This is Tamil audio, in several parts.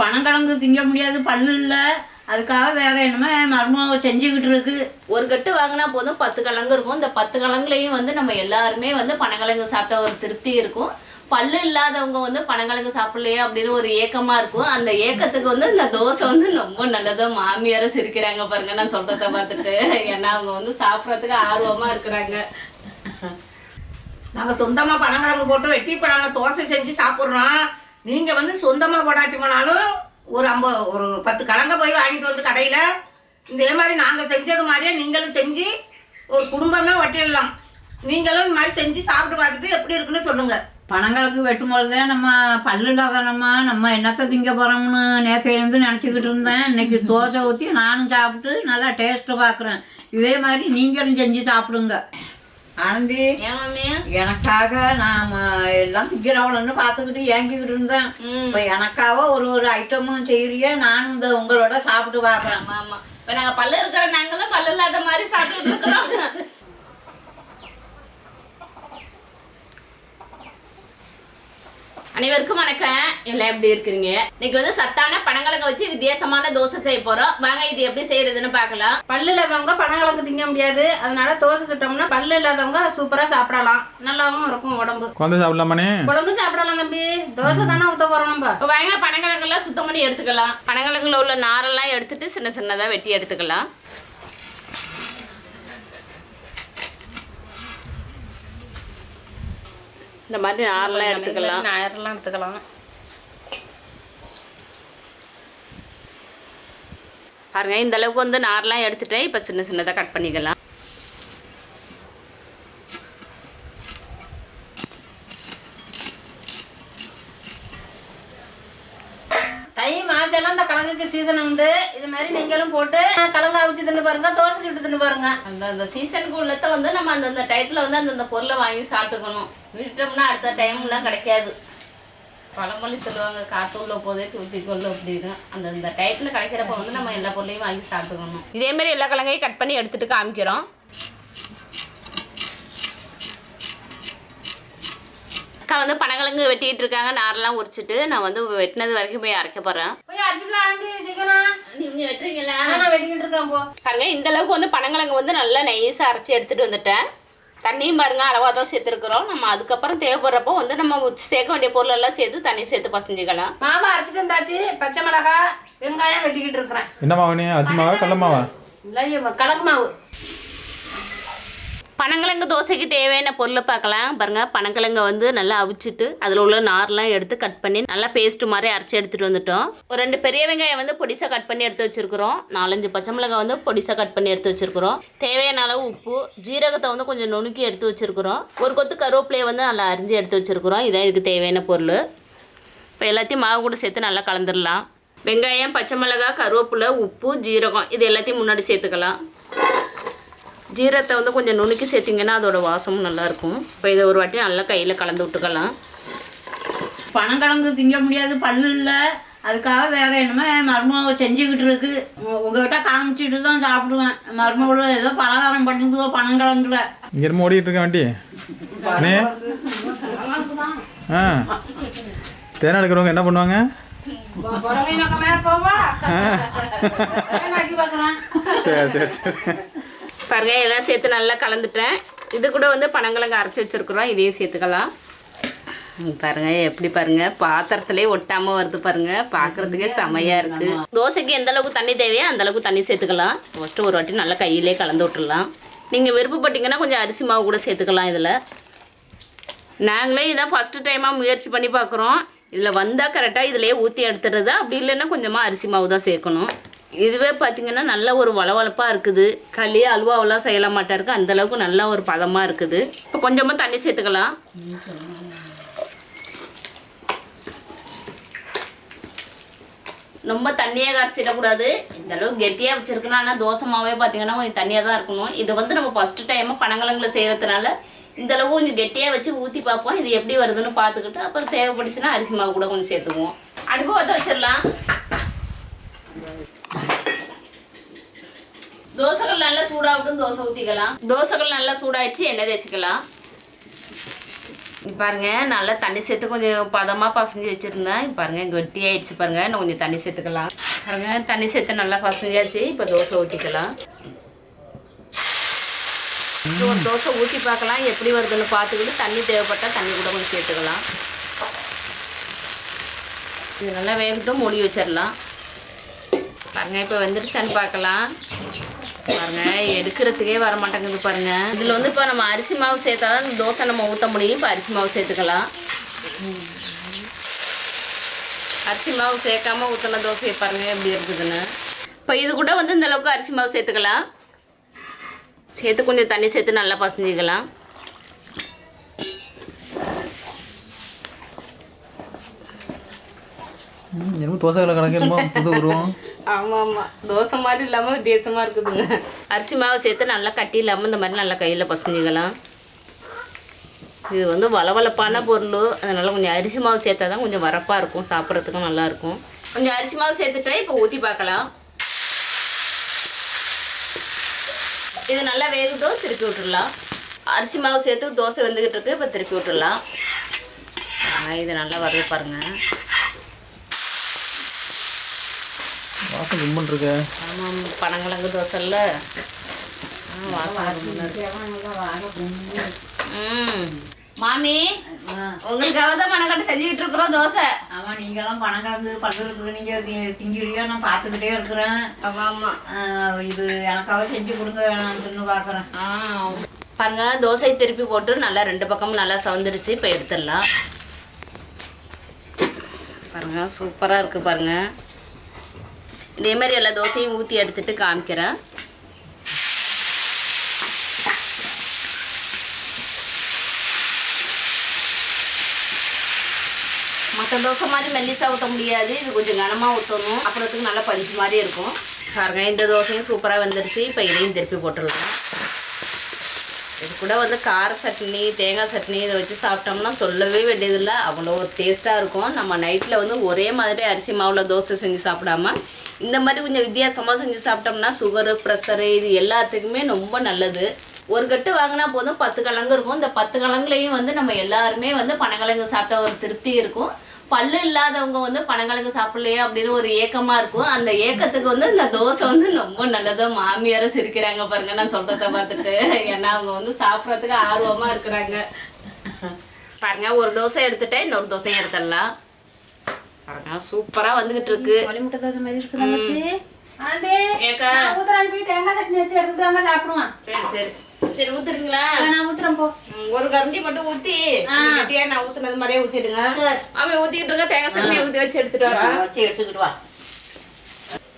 பனங்கிழங்கு திங்க முடியாது பல்லு இல்லை. அதுக்காக வேற என்னமோ மர்மம் செஞ்சுக்கிட்டு இருக்கு. ஒரு கட்டு வாங்கினா போதும் பத்து கிழங்கு இருக்கும். இந்த பத்து கிழங்குலையும் வந்து நம்ம எல்லாருமே வந்து பனங்கிழங்கு சாப்பிட்ட ஒரு திருப்தி இருக்கும். பல்லு இல்லாதவங்க வந்து பனங்கிழங்கு சாப்பிடலையே அப்படின்னு ஒரு ஏக்கமா இருக்கும். அந்த ஏக்கத்துக்கு வந்து இந்த தோசை வந்து ரொம்ப நல்லதோ. மாமியாரும் சிரிக்கிறாங்க பாருங்க நான் சொல்றத பார்த்துட்டு. ஏன்னா அவங்க வந்து சாப்பிட்றதுக்கு ஆர்வமா இருக்கிறாங்க. நாங்கள் சொந்தமாக பனங்கிழங்கு போட்டு வெட்டி பழங்க தோசை செஞ்சு சாப்பிட்றோம். நீங்கள் வந்து சொந்தமாக போடாட்டி போனாலும் ஒரு ஐம்பது ஒரு பத்து கலங்க போய் வாங்கிட்டு வந்து கடையில் இதே மாதிரி நாங்கள் செஞ்சது மாதிரியே நீங்களும் செஞ்சு ஒரு குடும்பமே ஒட்டிடலாம். நீங்களும் இந்த மாதிரி செஞ்சு சாப்பிட்டு பார்த்துட்டு எப்படி இருக்குன்னு சொல்லுங்கள் பணங்களுக்கு வெட்டும்பொழுது நம்ம பல்லு இல்லாதனம்மா நம்ம என்னத்தை திங்க போகிறோம்னு நேற்றையிலேருந்து நினச்சிக்கிட்டு இருந்தேன். இன்னைக்கு தோசை ஊற்றி நானும் சாப்பிட்டு நல்லா டேஸ்ட்டு பார்க்குறேன். இதே மாதிரி நீங்களும் செஞ்சு சாப்பிடுங்க. ஆனந்தி எனக்காக நான் எல்லாம் திக்கிறவளன்னு பார்த்துக்கிட்டு ஏங்கிக்கிட்டு இருந்தேன். இப்போ எனக்காக ஒரு ஒரு ஐட்டமும் செய்யறிய நானும் இந்த உங்களோட சாப்பிட்டு பார்க்குறேன். ஆமா. இப்ப நாங்க பல்லு இருக்கிற நாங்களும் பல்லு இல்லாத மாதிரி சாப்பிட்டுட்டு இருக்கிறோம். அனைவருக்கும் வணக்கம். எல்லாம் எப்படி இருக்கிறீங்க? இன்னைக்கு வந்து சத்தான பனங்கிழங்க வச்சு வித்தியாசமான தோசை செய்ய போறோம். வாங்க இது எப்படி செய்யறதுன்னு பார்க்கலாம். பல்லு இல்லாதவங்க பனங்கிழங்கு திங்க முடியாது. அதனால தோசை சுட்டோம்னா பல்லு இல்லாதவங்க சூப்பரா சாப்பிடலாம். நல்லாவும் இருக்கும் உடம்பு. குழந்தை சாப்பிடலாமாண்ணே? குழந்தை சாப்பிடலாம் தம்பி. தோசை தானே ஊத்த போறோம் நம்ம. இப்போ வாங்க பனங்கிழங்கெல்லாம் சுத்தம் பண்ணி எடுத்துக்கலாம். பனங்கிழங்குல உள்ள நாரெல்லாம் எடுத்துட்டு சின்ன சின்னதா வெட்டி எடுத்துக்கலாம். இந்த மாதிரி நாரெல்லாம் எடுத்துக்கலாம். ஞாயிறுலாம் எடுத்துக்கலாம். பாருங்க இந்த அளவுக்கு வந்து நார்லாம் எடுத்துட்டேன். இப்போ சின்ன சின்னதாக கட் பண்ணிக்கலாம். தை மாசம் இந்த கிழங்குக்கு சீசன் உண்டு. இது மாதிரி நீங்களும் போட்டு கிழங்கு அவிச்சு தின்னு பாருங்க தோசை சுட்டு தின்னு பாருங்க. அந்த அந்த சீசனுக்கு உள்ளத வந்து நம்ம அந்தந்த டயத்தில் வந்து அந்தந்த பொருளை வாங்கி சாப்பிட்டுக்கணும். விட்டோம்னா அடுத்த டைம்லாம் கிடைக்காது. பழமொழி சொல்லுவாங்க காத்து உள்ள போதே தூத்திக்கொள்ளு அப்படின்னு. அந்தந்த டயத்தில் கிடைக்கிறப்ப வந்து நம்ம எல்லா பொருளையும் வாங்கி சாப்பிட்டுக்கணும் இதே மாதிரி எல்லா கிழங்கையும் கட் பண்ணி எடுத்துட்டு காமிக்கிறோம். அக்கா வந்து பனங்கிழங்கு வெட்டிட்டு இருக்காங்க. நாரெல்லாம் உரிச்சிட்டு நான் வந்து வெட்டினது வரைக்கும் போய் அரைக்க போகிறேன் போய் அடிச்சுக்கலாம் ஆண்டி சீக்கிரம். நீங்கள் வெட்டுறீங்களா நான் வெட்டிக்கிட்டு இருக்கேன் போ. பாருங்க இந்த அளவுக்கு வந்து பனங்கிழங்கு வந்து நல்லா நைஸாக அரைச்சி எடுத்துட்டு வந்துட்டேன். தண்ணியும் பாருங்க அளவாக தான் சேர்த்துருக்குறோம். நம்ம அதுக்கப்புறம் தேவைப்படுறப்போ வந்து நம்ம சேர்க்க வேண்டிய பொருள் எல்லாம் சேர்த்து தண்ணி சேர்த்து பசஞ்சிக்கலாம். மாவை அரைச்சிட்டு இருந்தாச்சு பச்சை மிளகா வெங்காயம் வெட்டிக்கிட்டு இருக்கிறேன். என்ன மாவுண்ணே அரிசி மாவா கடல மாவா? இல்லை கலக்கு மாவு. பனங்கிழங்கு தோசைக்கு தேவையான பொருளை பார்க்கலாம். பாருங்க பனங்கிழங்க வந்து நல்லா அவிச்சிட்டு அதில் உள்ள நார்லாம் எடுத்து கட் பண்ணி நல்லா பேஸ்ட் மாதிரி அரைச்சி எடுத்துகிட்டு வந்துட்டோம். ஒரு ரெண்டு பெரிய வெங்காயம் வந்து பொடிசாக கட் பண்ணி எடுத்து வச்சிருக்கிறோம். நாலஞ்சு பச்சை மிளகாய் வந்து பொடிசாக கட் பண்ணி எடுத்து வச்சிருக்கிறோம். தேவையான அளவு உப்பு ஜீரகத்தை வந்து கொஞ்சம் நுணுக்கி எடுத்து வச்சிருக்கிறோம். ஒரு கொத்து கருவேப்பிலையை வந்து நல்லா அரிஞ்சு எடுத்து வச்சிருக்கிறோம். இதான் இதுக்கு தேவையான பொருள். இப்போ எல்லாத்தையும் மாவு கூட சேர்த்து நல்லா கலந்துடலாம் வெங்காயம் பச்சை மிளகாய் கருவேப்பிலை உப்பு ஜீரகம் இது எல்லாத்தையும் முன்னாடி சேர்த்துக்கலாம். ஜீரகத்தை வந்து கொஞ்சம் நுணுக்கி சேர்த்திங்கன்னா அதோட வாசமும் நல்லாயிருக்கும். இப்போ இதை ஒரு வாட்டி நல்லா கையில் கலந்து விட்டுக்கலாம். பனங்கிழங்கு திங்க முடியாது பல்லு இல்லை. அதுக்காக வேற என்னமோ மர்மம் செஞ்சுக்கிட்டு இருக்கு. உங்ககிட்ட காமிச்சிட்டு தான் சாப்பிடுவேன். மர்மங்களும் ஏதோ பலகாரம் பண்ணுதுவோ பனங்கிழங்குல இங்கே ஓடிட்டு இருக்க வண்டி. ஆ. தேனை எடுக்கிறவங்க என்ன பண்ணுவாங்க? சரி சரி சரி. பாருங்கள் எல்லாம் சேர்த்து நல்லா கலந்துட்டேன். இது கூட வந்து பனங்கிழங்கு அரைச்சி வச்சுருக்குறோம் இதையும் சேர்த்துக்கலாம். பாருங்கள் எப்படி பாருங்கள் பாத்திரத்துலேயே ஒட்டாமல் வருது பாருங்கள் பார்க்குறதுக்கே செமையாக இருக்குது தோசைக்கு எந்த அளவுக்கு தண்ணி தேவையோ அந்த அளவுக்கு தண்ணி சேர்த்துக்கலாம். ஃபஸ்ட்டு ஒரு வாட்டி நல்லா கையிலே கலந்து விட்டுடலாம் நீங்கள் விருப்பப்பட்டீங்கன்னா கொஞ்சம் அரிசி மாவு கூட சேர்த்துக்கலாம் இதில். நாங்களே இதான் ஃபஸ்ட்டு டைமாக முயற்சி பண்ணி பார்க்குறோம் இதில் வந்தால் கரெக்டாக இதிலே ஊற்றி எடுத்துடுறது. அப்படி இல்லைன்னா கொஞ்சமாக அரிசி மாவு தான் சேர்க்கணும். இதுவே பார்த்திங்கன்னா நல்ல ஒரு வளவளப்பாக இருக்குது. களி அல்வாவெல்லாம் செய்யல மாட்டா இருக்குது அந்த அளவுக்கு நல்ல ஒரு பதமாக இருக்குது. இப்போ கொஞ்சமாக தண்ணி சேர்த்துக்கலாம். ரொம்ப தண்ணியாக கரைச்சிடக்கூடாது. இந்த அளவுக்கு கெட்டியாக வச்சுருக்கணும். ஆனால் தோசை மாவே பார்த்தீங்கன்னா கொஞ்சம் தண்ணியாக தான் இருக்கணும். இது வந்து நம்ம ஃபஸ்ட்டு டைமாக பனங்கலங்களை செய்கிறதுனால இந்த அளவு கொஞ்சம் கெட்டியாக வச்சு ஊற்றி பார்ப்போம். இது எப்படி வருதுன்னு பார்த்துக்கிட்டு அப்புறம் தேவைப்பட்டுச்சுன்னா அரிசி மாவு கூட கொஞ்சம் சேர்த்துக்குவோம். அடுப்பு பார்த்து வச்சிடலாம். தோசைகள் நல்லா சூடாகட்டும் தோசை ஊற்றிக்கலாம் தோசைகள் நல்லா சூடாயிடுச்சு எண்ணெய் தேய்ச்சிக்கலாம். பாருங்க நல்லா தண்ணி சேர்த்து கொஞ்சம் பதமாக பசஞ்சு வச்சுருந்தேன். பாருங்க கெட்டி ஆயிடுச்சு பாருங்க இன்னும் கொஞ்சம் தண்ணி சேர்த்துக்கலாம். பாருங்க தண்ணி சேர்த்து நல்லா பசஞ்சாச்சு இப்போ தோசை ஊற்றிக்கலாம் ஒரு தோசை ஊற்றி பார்க்கலாம் எப்படி வருதுன்னு பார்த்துக்கிட்டு தண்ணி தேவைப்பட்டால் தண்ணி கூட கொஞ்சம் சேர்த்துக்கலாம். இது நல்லா வேகட்டும் மூடி வச்சிடலாம் பாருங்க இப்போ வந்துருச்சான்னு பார்க்கலாம். பாருங்க எடுக்கிறதுக்கே வர மாட்டேங்குது பாருங்க. இதில் வந்து இப்போ நம்ம அரிசி மாவு சேர்த்தா தான் தோசை நம்ம ஊற்ற முடியும். இப்போ அரிசி மாவு சேர்த்துக்கலாம். அரிசி மாவு சேர்க்காம ஊற்றின தோசையை பாருங்க எப்படி இருக்குதுன்னு. இப்போ இது கூட வந்து இந்த அளவுக்கு அரிசி மாவு சேர்த்துக்கலாம். சேர்த்து கொஞ்சம் தண்ணி சேர்த்து நல்லா பசஞ்சிக்கலாம். என்னமோ தோசை கணக்கு என்னமோ புது உருவம். ஆமாம் ஆமாம் தோசை மாதிரி இல்லாமல் வித்தியாசமாக இருக்குதுங்க. அரிசி மாவு சேர்த்து நல்லா கட்டி இல்லாமல் இந்த மாதிரி நல்லா கையில் பசஞ்சிக்கலாம். இது வந்து வளவளப்பான பொருள். அதனால் கொஞ்சம் அரிசி மாவு சேர்த்தா தான் கொஞ்சம் வரப்பாக இருக்கும். சாப்பிட்றதுக்கும் நல்லாயிருக்கும் கொஞ்சம் அரிசி மாவு சேர்த்துட்டா இப்போ ஊற்றி பார்க்கலாம். இது நல்லா வேகட்டும் திருப்பி விட்டுடலாம் அரிசி மாவு சேர்த்து தோசை வந்துக்கிட்டு இருக்கு இப்போ திருப்பி விட்டுடலாம் இது நல்லா வருது பாருங்கள் வாசம் கும்பன் இருக்க ஆமாம் பனங்கிழங்கு ரொம்ப இருக்கு. ம். மாமி உங்களுக்காக தான் பனக்கட்டை செஞ்சுக்கிட்டு இருக்கிறோம் தோசை. ஆமாம் நீங்களாம் பணம் கலந்து பண்றதுக்கு நீங்கள் திங்கிறியோ நான் பார்த்துக்கிட்டே இருக்கிறேன். ஆமாம் இது எனக்காக செஞ்சு கொடுங்க தின்னு பார்க்குறேன். ஆ பாருங்க தோசை திருப்பி போட்டு நல்லா ரெண்டு பக்கமும் நல்லா சவந்துருச்சு. இப்போ எடுத்துடலாம். பாருங்க சூப்பராக இருக்குது பாருங்க. இதே மாதிரி எல்லா தோசையும் ஊற்றி எடுத்துட்டு காமிக்கிறேன். மற்ற தோசை மாதிரி மெல்லிசா ஊற்ற முடியாது. இது கொஞ்சம் கனமாக ஊற்றணும் அப்புறத்துக்கு நல்லா பஞ்சு மாதிரி இருக்கும். பாருங்க இந்த தோசையும் சூப்பராக வந்துருச்சு. இப்போ இதையும் திருப்பி போட்டுடலாம். இது கூட வந்து கார சட்னி தேங்காய் சட்னி இதை வச்சு சாப்பிட்டோம்னா சொல்லவே வேண்டியதில்லை. அவ்வளோ ஒரு டேஸ்ட்டாக இருக்கும். நம்ம நைட்டில் வந்து ஒரே மாதிரி அரிசி மாவில் தோசை செஞ்சு சாப்பிடாம இந்த மாதிரி கொஞ்சம் வித்தியாசமாக செஞ்சு சாப்பிட்டோம்னா சுகரு ப்ரெஷரு இது எல்லாத்துக்குமே ரொம்ப நல்லது. ஒரு கட்டு வாங்கினா போதும் பத்து கிழங்கு இருக்கும். இந்த பத்து கிழங்குலையும் வந்து நம்ம எல்லாருமே வந்து பனங்கிழங்கு சாப்பிட்ட ஒரு திருப்தி இருக்கும். பல்லு இல்லாதவங்க வந்து பனங்கிழங்கு சாப்பிடலையே அப்படின்னு ஒரு ஏக்கமா இருக்கும். அந்த ஏக்கத்துக்கு வந்து இந்த தோசை வந்து ரொம்ப நல்லதோ. மாமியாரும் சிரிக்கிறாங்க பாருங்க நான் சொல்றத பார்த்துட்டு. ஏன்னா அவங்க வந்து சாப்பிட்றதுக்கு ஆர்வமா இருக்கிறாங்க. பாருங்க ஒரு தோசை எடுத்துட்டேன் இன்னொரு தோசையும் எடுத்துடலாம். பாருங்க சூப்பரா வந்துகிட்டு இருக்கு. முட்டை தோசை மாதிரி சட்னி வச்சு எடுத்துட்டு சாப்பிடுவான். சரி சரி. சரி ஊத்துறீங்களா? நான் ஊத்துறேன் போ. ஒரு கரண்டி மட்டும் ஊத்தி கட்டியா நான் ஊத்துனது மாதிரியே ஊத்திடுங்க. அவன் ஊத்திக்கிட்டு இருக்க தேங்காய் சட்னி ஊத்தி வச்சு எடுத்துட்டு வரேன் வச்சு எடுத்துக்கிட்டு வா.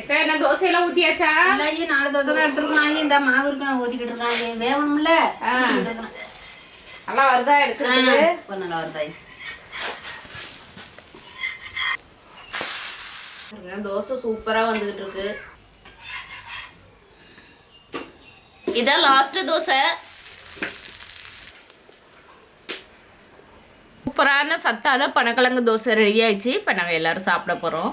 ஏக்கா என்ன தோசையெல்லாம் ஊத்தியாச்சா? இல்லை ஐயா நாலு தோசை தான் எடுத்துருக்கோம் இந்த மாவு இருக்கு நான் ஊற்றிக்கிட்டு இருக்கேன் வேகணும்ல? ஊத்திக்கிட்டு இருக்கிறேன். நல்லா வருதா எடுக்கிறதுக்கு? இப்போ நல்லா வருதா தோசை சூப்பரா வந்துகிட்டு இருக்கு. இதான் லாஸ்ட் தோசை. சூப்பரான சத்தான பனக்கிழங்கு தோசை ரெடி ஆயிடுச்சு. இப்போ நாங்கள் எல்லாரும் சாப்பிட போகிறோம்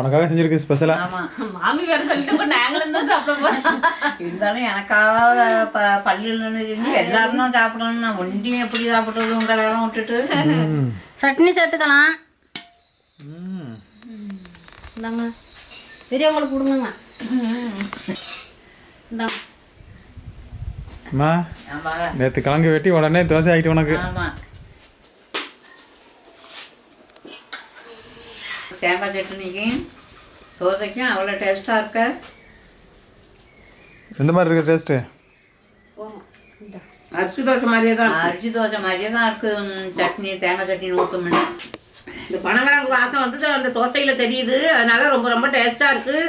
உனக்காக செஞ்சிருக்கு ஸ்பெஷலாக ஆமாம் மாமி வேற சொல்லிட்டு இப்போ நாங்களும் தான் சாப்பிட போகிறோம் இருந்தாலும் எனக்காக ப பள்ளியில் எல்லாரும் தான் சாப்பிடணும் நான் ஒண்டியும் எப்படி சாப்பிட்றது உங்களெல்லாம் விட்டுட்டு? சட்னி சேர்த்துக்கலாம். ம் இந்தாங்க. பெரியவங்களுக்கு கொடுங்கங்க. இந்தாங்க அம்மா நேற்று கிழங்கு வெட்டி உடனே தோசை ஆகிட்டு உனக்கு. ஆமாம் தேங்காய் சட்னிக்கும் தோசைக்கும் அவ்வளோ டேஸ்ட்டாக இருக்க? எந்த மாதிரி இருக்குது டேஸ்ட்டு அரிசி தோசை மாதிரியே தான் அரிசி தோசை மாதிரியே தான் இருக்கு. ம், சட்னி தேங்காய் சட்னி ஊற்றமுன்னு இந்த பனங்கிழங்கு வாசம் வந்து அந்த தோசையில் தெரியுது. அதனால ரொம்ப ரொம்ப டேஸ்ட்டாக இருக்குது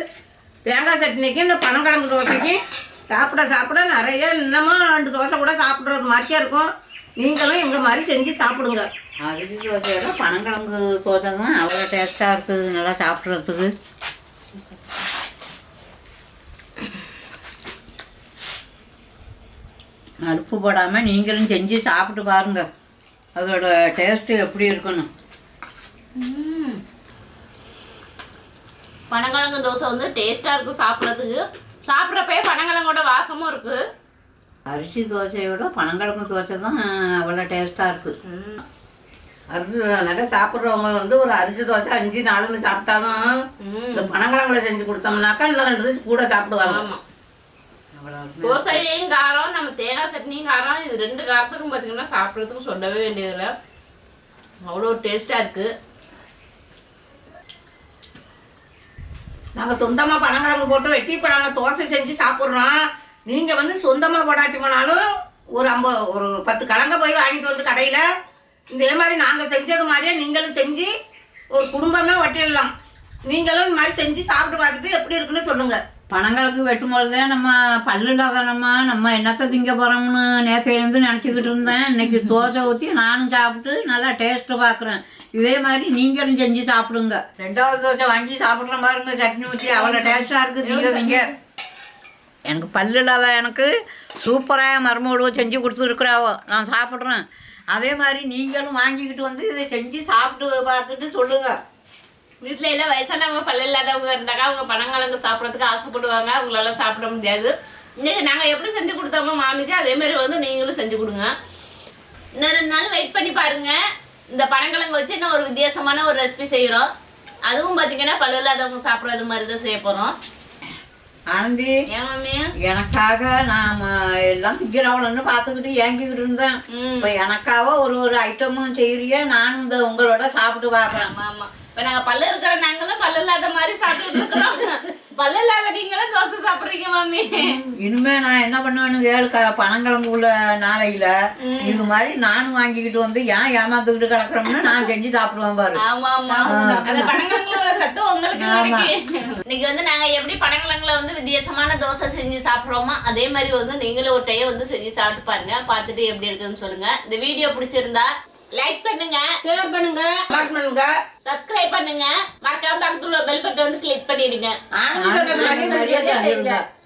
தேங்காய் சட்னிக்கும் இந்த பனங்கிழங்கு தோசைக்கும் சாப்பிட சாப்பிட நிறைய இன்னமும் ரெண்டு தோசை கூட சாப்பிட்றது மாதிரியே இருக்கும். நீங்களும் எங்கள் மாதிரி செஞ்சு சாப்பிடுங்க. அரிசி தோசையோட பனங்கிழங்கு தோசை தான். அவ்வளோ டேஸ்ட்டாக இருக்குது. நல்லா சாப்பிட்றதுக்கு. அடுப்பு போடாமல் நீங்களும் செஞ்சு சாப்பிட்டு பாருங்க. அதோட டேஸ்ட்டு எப்படி இருக்குன்னு. பனங்கிழங்கு தோசை வந்து டேஸ்ட்டாக இருக்கும் சாப்பிட்றதுக்கு. சாப்பிட்றப்பே பனங்கிழங்கோட வாசமும் இருக்குது அரிசி தோசையை விட பனங்கிழங்கு தோசை தான் அவ்வளோ டேஸ்ட்டாக இருக்குது அரிசி நிறைய சாப்பிட்றவங்க வந்து ஒரு அரிசி தோசை அஞ்சு நாலுன்னு சாப்பிட்டாலும் இந்த பனங்கிழங்குல செஞ்சு கொடுத்தோம்னாக்கா இன்னும் ரெண்டு தோசை கூட சாப்பிடுவாங்க. ஆமாம் தோசையும் காரம் நம்ம தேங்காய் சட்னியும் காரம் இது ரெண்டு காரத்துக்கும் பார்த்தீங்கன்னா சாப்பிட்றதுக்கு சொல்லவே வேண்டியதில்லை. அவ்வளோ டேஸ்ட்டாக இருக்குது நாங்கள் சொந்தமாக பனங்கிழங்கு போட்டு வெட்டி இப்போ நாங்கள் தோசை செஞ்சு சாப்பிட்றோம். நீங்கள் வந்து சொந்தமாக போடாட்டி போனாலும் ஒரு ஐம்பது ஒரு பத்து கிழங்க போய் வாங்கிட்டு வந்து கடையில். இதே மாதிரி நாங்கள் செஞ்சது மாதிரியே நீங்களும் செஞ்சு ஒரு குடும்பமே ஒட்டிடலாம். நீங்களும் இந்த மாதிரி செஞ்சு சாப்பிட்டு பார்த்துட்டு எப்படி இருக்குன்னு சொல்லுங்கள் பணங்களுக்கு வெட்டும்பொழுதே நம்ம பல்லு இல்லாதனமா நம்ம என்னத்தை திங்க போகிறோம்னு நேற்றையிலேருந்து நினச்சிக்கிட்டு இருந்தேன். இன்னைக்கு தோசை ஊற்றி நானும் சாப்பிட்டு நல்லா டேஸ்ட்டு பார்க்குறேன் இதே மாதிரி நீங்களும் செஞ்சு சாப்பிடுங்க. ரெண்டாவது தோசை வாங்கி சாப்பிட்ற பாருங்க சட்னி ஊற்றி அவ்வளோ டேஸ்ட்டாக இருக்குது திங்க திங்க. எனக்கு பல்லு இல்லாத எனக்கு சூப்பராக மருமகளும் செஞ்சு கொடுத்துருக்குறாவோ நான் சாப்பிட்றேன். அதே மாதிரி நீங்களும் வாங்கிக்கிட்டு வந்து இதை செஞ்சு சாப்பிட்டு பார்த்துட்டு சொல்லுங்கள் வீட்டில் எல்லாம் வயசானவங்க பல்லு இல்லாதவங்க இருந்தாக்கா அவங்க பனங்கிழங்கு சாப்பிட்றதுக்கு ஆசைப்படுவாங்க. அவங்களால சாப்பிட முடியாது. இன்னைக்கு நாங்கள் எப்படி செஞ்சு கொடுத்தோமோ மாமிக்கு அதே மாதிரி வந்து நீங்களும் செஞ்சு கொடுங்க. இன்னும் ரெண்டு நாள் வெயிட் பண்ணி பாருங்க. இந்த பனங்கிழங்கு வச்சு இன்னும் ஒரு வித்தியாசமான ஒரு ரெசிபி செய்கிறோம் அதுவும் பார்த்தீங்கன்னா பல்லு இல்லாதவங்க சாப்பிட்றது மாதிரி தான் செய்ய போகிறோம் ஆனந்தி எனக்காக நான் எல்லாம் திங்கிறவளன்னு பார்த்துக்கிட்டு ஏங்கிக்கிட்டு இருந்தேன். இப்போ எனக்காக ஒரு ஒரு ஐட்டமும் செய்யறிய நானும் இந்த உங்களோட சாப்பிட்டு பார்க்குறேன் ஆமா ஆமா. இப்ப நாங்க பல்லு இருக்கிற நாங்களும் பல்லு இல்லாத மாதிரி சாப்பிட்டுட்டு இருக்கிறோம். பல்லு இல்லாத நீங்களும் தோசை சாப்பிடுறீங்க மாமி. இனிமே நான் என்ன பண்ணுவேன்னு கேளு க பனங்கிழங்கு உள்ள நாளையில இது மாதிரி நானும் வாங்கிக்கிட்டு வந்து ஏன் ஏமாத்துக்கிட்டு கிடக்குறோம்னு நான் செஞ்சு சாப்பிடுவேன் பாரு. ஆமா ஆமா. அந்த பனங்கிழங்குல உள்ள சத்து உங்களுக்கு இன்னைக்கு வந்து நாங்க எப்படி பனங்கிழங்குல வந்து வித்தியாசமான தோசை செஞ்சு சாப்பிடுறோமோ அதே மாதிரி வந்து நீங்களும் ஒரு டைம் வந்து செஞ்சு சாப்பிட்டு பாருங்க. பார்த்துட்டு எப்படி இருக்குன்னு சொல்லுங்க. இந்த வீடியோ பிடிச்சிருந்தா லைக் பண்ணுங்க. ஷேர் பண்ணுங்க. லாக் பண்ணுங்க. சப்ஸ்கிரைப் பண்ணுங்க. மறக்காம பக்கத்துல பெல் பட்டன் வந்து கிளிக் பண்ணிடுங்க. ஆனந்தி